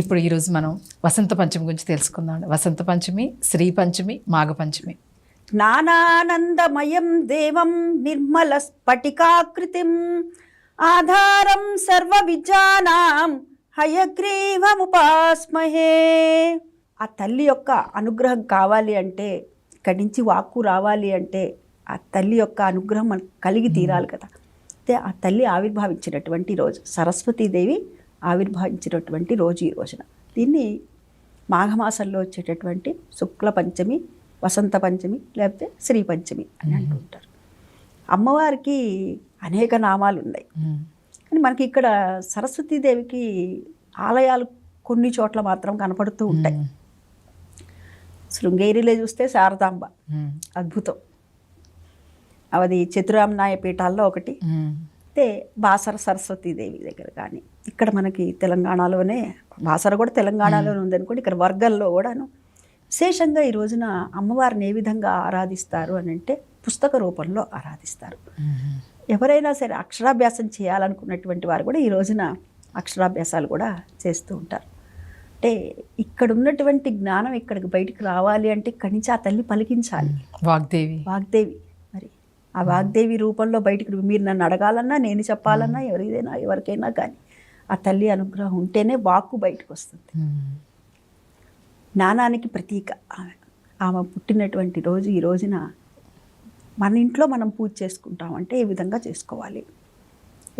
ఇప్పుడు ఈరోజు మనం వసంత పంచమి గురించి తెలుసుకుందాం వసంత పంచమి శ్రీ పంచమి మాఘ పంచమి. నానానందమయం దేవం నిర్మల స్ఫటికాకృతిం ఆధారం సర్వ విద్యానాం హయగ్రీవముపాస్మహే. ఆ తల్లి యొక్క అనుగ్రహం కావాలి అంటే ఇక్కడి నుంచి వాక్కు రావాలి అంటే ఆ తల్లి యొక్క అనుగ్రహం మనకు కలిగి తీరాలి కదా. అయితే ఆ తల్లి ఆవిర్భావించినటువంటి రోజు సరస్వతీదేవి ఆవిర్భావించినటువంటి రోజు ఈ రోజున. దీన్ని మాఘమాసంలో వచ్చేటటువంటి శుక్ల పంచమి వసంత పంచమి లేకపోతే శ్రీ పంచమి అని అంటుంటారు. అమ్మవారికి అనేక నామాలు ఉన్నాయి కానీ మనకి ఇక్కడ సరస్వతీదేవికి ఆలయాలు కొన్ని చోట్ల మాత్రం కనపడుతూ ఉంటాయి. శృంగేరిలో చూస్తే శారదాంబ. అద్భుతం. అది చతురామనాయ పీఠాల్లో ఒకటి. అయితే బాసర సరస్వతీదేవి దగ్గర కానీ ఇక్కడ మనకి తెలంగాణలోనే బాసర కూడా తెలంగాణలోనే ఉందనుకోండి ఇక్కడ వర్గంలో కూడాను. విశేషంగా ఈ రోజున అమ్మవారిని ఏ విధంగా ఆరాధిస్తారు అని అంటే పుస్తక రూపంలో ఆరాధిస్తారు. ఎవరైనా సరే అక్షరాభ్యాసం చేయాలనుకున్నటువంటి వారు కూడా ఈ రోజున అక్షరాభ్యాసాలు కూడా చేస్తూ ఉంటారు. అంటే ఇక్కడ ఉన్నటువంటి జ్ఞానం ఇక్కడికి బయటికి రావాలి అంటే ఇక్కడి నుంచి ఆ తల్లి పలికించాలి. వాగ్దేవి. వాగ్దేవి. ఆ వాగ్దేవి రూపంలో బయటికి మీరు నన్ను అడగాలన్నా నేను చెప్పాలన్నా ఎవరిదైనా ఎవరికైనా కానీ ఆ తల్లి అనుగ్రహం ఉంటేనే వాక్కు బయటకు వస్తుంది. జ్ఞానానికి ప్రతీక ఆమె. ఆమె పుట్టినటువంటి రోజు ఈ రోజున మన ఇంట్లో మనం పూజ చేసుకుంటాం అంటే ఏ విధంగా చేసుకోవాలి?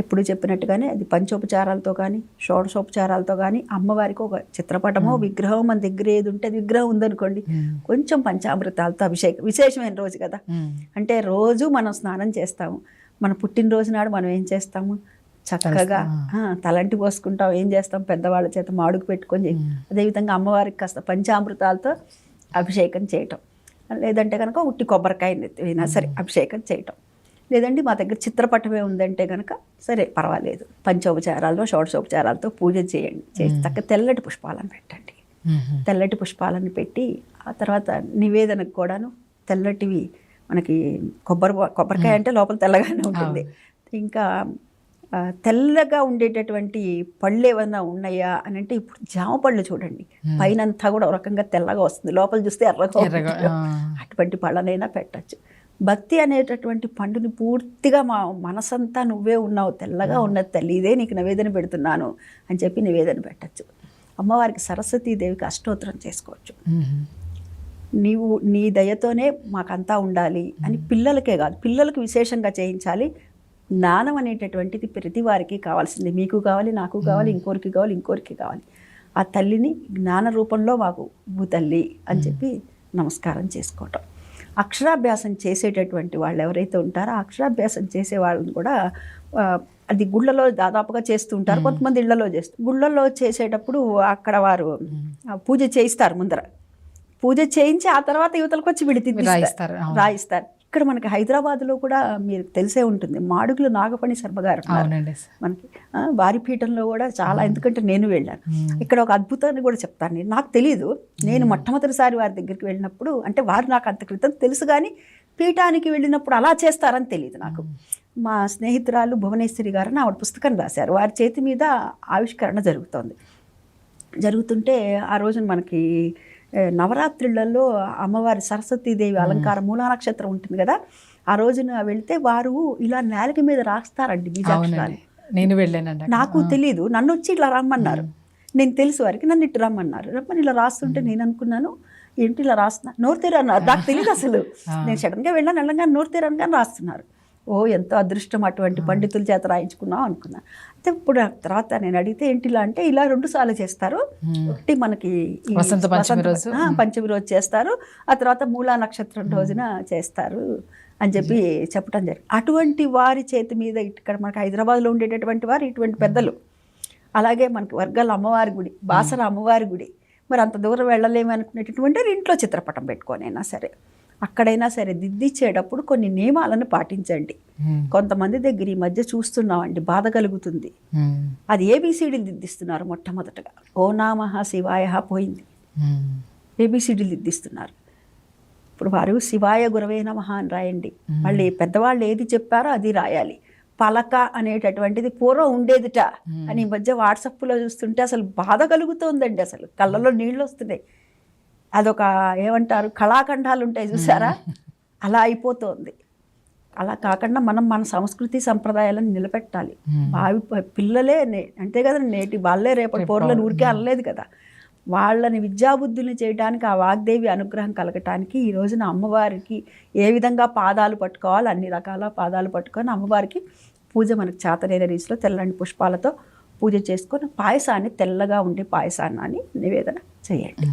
ఎప్పుడు చెప్పినట్టుగానే అది పంచోపచారాలతో కానీ షోడశోపచారాలతో కానీ అమ్మవారికి ఒక చిత్రపటమో విగ్రహం మన దగ్గర ఏది ఉంటే అది విగ్రహం ఉందనుకోండి. కొంచెం పంచామృతాలతో అభిషేకం విశేషమైన రోజు కదా. అంటే రోజు మనం స్నానం చేస్తాము. మన పుట్టినరోజు నాడు మనం ఏం చేస్తాము? చక్కగా తలంటి పోసుకుంటాం. ఏం చేస్తాం? పెద్దవాళ్ళ చేత మాడుకు పెట్టుకొని. అదేవిధంగా అమ్మవారికి కాస్త పంచామృతాలతో అభిషేకం చేయటం. లేదంటే కనుక ఉట్టి కొబ్బరికాయ అయినా సరే అభిషేకం చేయటం. లేదంటే మా దగ్గర చిత్రపటమే ఉందంటే కనుక సరే పర్వాలేదు. పంచోపచారాలతో షోడశోపచారాలతో పూజ చేయండి. చేసి చక్క తెల్లటి పుష్పాలను పెట్టండి. తెల్లటి పుష్పాలను పెట్టి ఆ తర్వాత నివేదనకు కూడాను తెల్లటివి మనకి కొబ్బరి కొబ్బరికాయ అంటే లోపల తెల్లగానే ఉంటుంది. ఇంకా తెల్లగా ఉండేటటువంటి పళ్ళు ఏమైనా ఉన్నాయా అని అంటే ఇప్పుడు జామ పళ్ళు చూడండి. పైన అంతా కూడా ఒక రకంగా తెల్లగా వస్తుంది. లోపల చూస్తే ఎర్రగా. అటువంటి పళ్ళనైనా పెట్టచ్చు. భక్తి అనేటటువంటి పండుని పూర్తిగా మా మనసంతా నువ్వే ఉన్నావు తెల్లగా ఉన్న తల్లి ఇదే నీకు నివేదన పెడుతున్నాను అని చెప్పి నివేదన పెట్టచ్చు. అమ్మవారికి సరస్వతీదేవికి అష్టోత్తరం చేసుకోవచ్చు. నీవు నీ దయతోనే మాకంతా ఉండాలి అని పిల్లలకే కాదు పిల్లలకు విశేషంగా చేయించాలి. జ్ఞానం అనేటటువంటిది ప్రతి వారికి కావాల్సింది. మీకు కావాలి నాకు కావాలి ఇంకోరికి కావాలి ఇంకోరికి కావాలి. ఆ తల్లిని జ్ఞాన రూపంలో మాకు భూ తల్లి అని చెప్పి నమస్కారం చేసుకోవటం. అక్షరాభ్యాసం చేసేటటువంటి వాళ్ళు ఎవరైతే ఉంటారో అక్షరాభ్యాసం చేసే వాళ్ళని కూడా అది గుళ్ళలో దాదాపుగా చేస్తూ ఉంటారు. కొంతమంది ఇళ్ళలో చేస్తారు గుళ్ళల్లో చేసేటప్పుడు అక్కడ వారు పూజ చేయిస్తారు ముందర. పూజ చేయించి ఆ తర్వాత యువతలకు వచ్చి విడితి రాయిస్తారు. రాయిస్తారు. ఇక్కడ మనకి హైదరాబాద్లో కూడా మీరు తెలిసే ఉంటుంది. మాడుగులు నాగపణి శర్మ గారు ఉన్నారు. అవునండి. మనకి వారి పీఠంలో కూడా చాలా ఎందుకంటే నేను వెళ్ళాను. ఇక్కడ ఒక అద్భుతాన్ని కూడా చెప్తాను. నేను నాకు తెలియదు నేను మొట్టమొదటిసారి వారి దగ్గరికి వెళ్ళినప్పుడు అంటే వారు నాకు అంత క్రితం తెలుసు కానీ పీఠానికి వెళ్ళినప్పుడు అలా చేస్తారని తెలియదు నాకు. మా స్నేహితురాలు భువనేశ్వరి గారు ఆవిడ పుస్తకం రాశారు. వారి చేతి మీద ఆవిష్కరణ జరుగుతోంది. జరుగుతుంటే ఆ రోజున మనకి నవరాత్రులలో అమ్మవారి సరస్వతీదేవి అలంకారం మూలా నక్షత్రం ఉంటుంది కదా ఆ రోజున వెళ్తే వారు ఇలా నేలకి మీద రాస్తారండి బీజాక్షరాలు. నేను వెళ్ళానండి. నాకు తెలియదు నన్ను వచ్చి ఇట్లా రమ్మన్నారు. నేను తెలుసు వారికి నన్ను ఇటు రమ్మన్నారు. రమ్మని ఇలా రాస్తుంటే నేను అనుకున్నాను ఏంటి ఇలా రాస్తున్నా? నోరు తెరు అన్నారు నాకు తెలియదు అసలు. నేను సడన్గా వెళ్ళాను వెళ్ళంగా నోరు తెరు అనగానే రాస్తున్నారు. ఓ ఎంతో అదృష్టం అటువంటి పండితుల చేత రాయించుకున్నాం అనుకున్నా. అయితే ఇప్పుడు తర్వాత నేను అడిగితే ఏంటి ఇలా అంటే ఇలా రెండు సార్లు చేస్తారు. ఒకటి మనకి వసంత పంచమి రోజు. ఆ, పంచమి రోజు చేస్తారు. ఆ తర్వాత మూలా నక్షత్రం రోజున చేస్తారు అని చెప్పి చెప్పడం జరిగింది. అటువంటి వారి చేతి మీద ఇక్కడ మనకి హైదరాబాద్లో ఉండేటటువంటి వారు ఇటువంటి పెద్దలు. అలాగే మనకి వర్గాల అమ్మవారి గుడి బాసర అమ్మవారి గుడి. మరి అంత దూరం వెళ్ళలేము అనుకునేటటువంటి ఇంట్లో చిత్రపటం పెట్టుకోనైనా సరే. అక్కడైనా సరే దిద్దిచ్చేటప్పుడు కొన్ని నియమాలను పాటించండి. కొంతమంది దగ్గర ఈ మధ్య చూస్తున్నామండి బాధ కలుగుతుంది. అది ఏబిసిడీలు దిద్దిస్తున్నారు మొట్టమొదటగా. ఓ నామః శివాయ పోయింది. ఏబిసిడీలు దిద్దిస్తున్నారు. ఇప్పుడు వారు శివాయ గురవే నమః అని రాయండి. మళ్ళీ పెద్దవాళ్ళు ఏది చెప్పారో అది రాయాలి. పలక అనేటటువంటిది పూర్వం ఉండేదిట అని ఈ మధ్య వాట్సాప్లో చూస్తుంటే అసలు బాధ కలుగుతోందండి అసలు. కళ్ళలో నీళ్ళు వస్తున్నాయి. అదొక ఏమంటారు కళాఖండాలు ఉంటాయి చూసారా అలా అయిపోతుంది. అలా కాకుండా మనం మన సంస్కృతి సంప్రదాయాలను నిలబెట్టాలి. భావి ప- పిల్లలే అంతే కదా నేటి వాళ్ళే రేపటి పౌరులను ఊరికే అనలేదు కదా. వాళ్ళని విద్యాబుద్ధుల్ని చేయడానికి ఆ వాగ్దేవి అనుగ్రహం కలగటానికి ఈ రోజున అమ్మవారికి ఏ విధంగా పాదాలు పట్టుకోవాలి అన్ని రకాల పాదాలు పట్టుకొని అమ్మవారికి పూజ మనకు చేతనైన రీతిలో తెల్లని పుష్పాలతో పూజ చేసుకొని పాయసాన్ని తెల్లగా ఉండే పాయసాన్ని నివేదన చేయండి.